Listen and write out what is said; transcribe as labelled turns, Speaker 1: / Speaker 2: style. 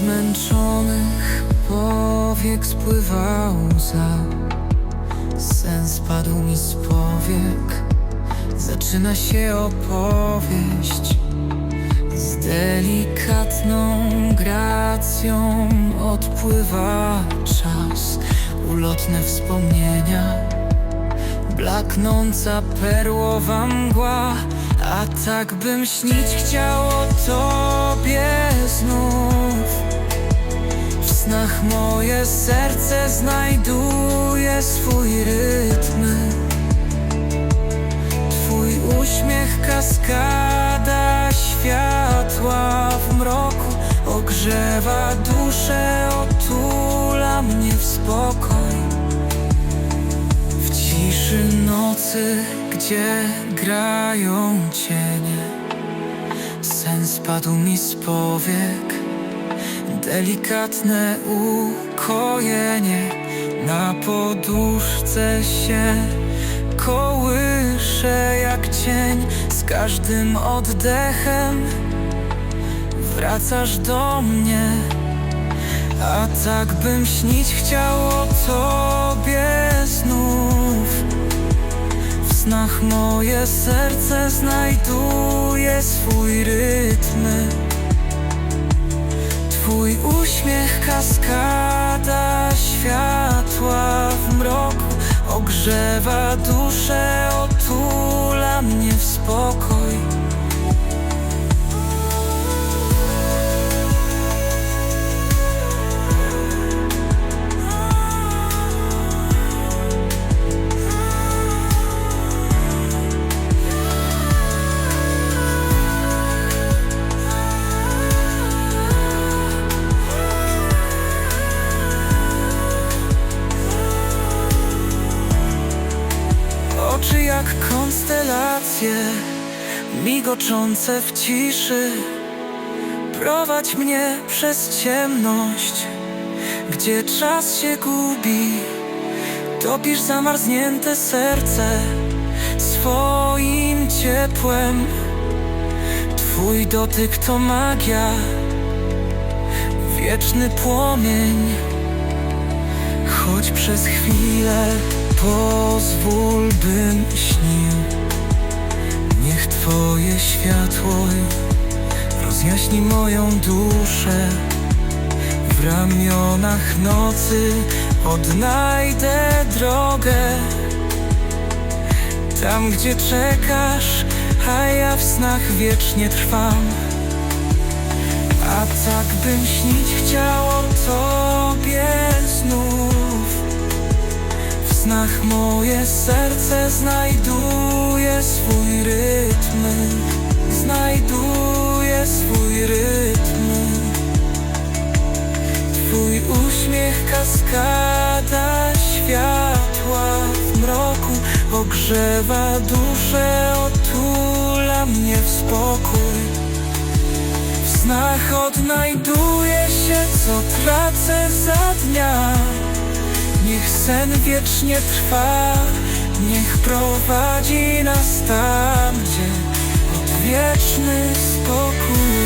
Speaker 1: Zmęczonych powiek spływał łza Sen spadł mi z powiek. Zaczyna się opowieść Z delikatną gracją. Odpływa czas Ulotne wspomnienia. Blaknąca perłowa mgła A tak bym śnić chciał o tobie Moje serce znajduje swój rytm. Twój uśmiech kaskada światła w mroku. Ogrzewa duszę, otula mnie w spokój. W ciszy nocy, gdzie grają cienie. Sen spadł mi z powiek Delikatne ukojenie Na poduszce się kołysze jak cień. Z każdym oddechem wracasz do mnie a tak bym śnić chciał o tobie znów. W snach moje serce znajduje kaskada światła w mroku Ogrzewa duszę, otula mnie w spokój jak konstelacje Migoczące w ciszy. Prowadź mnie przez ciemność Gdzie czas się gubi. Topisz zamarznięte serce Swoim ciepłem. Twój dotyk to magia Wieczny płomień. Choć przez chwilę pozwól bym śnił. Niech Twoje światło rozjaśni moją duszę. W ramionach nocy odnajdę drogę. Tam gdzie czekasz, a ja w snach wiecznie trwam. A tak bym śnić chciał o Tobie znów snach moje serce znajduje swój rytm. Znajduje swój rytm. Twój uśmiech kaskada światła w mroku Ogrzewa duszę, otula mnie w spokój. W snach odnajduję się, co tracę za dnia Niech sen wiecznie trwa, niech prowadzi nas tam, gdzie odwieczny spokój.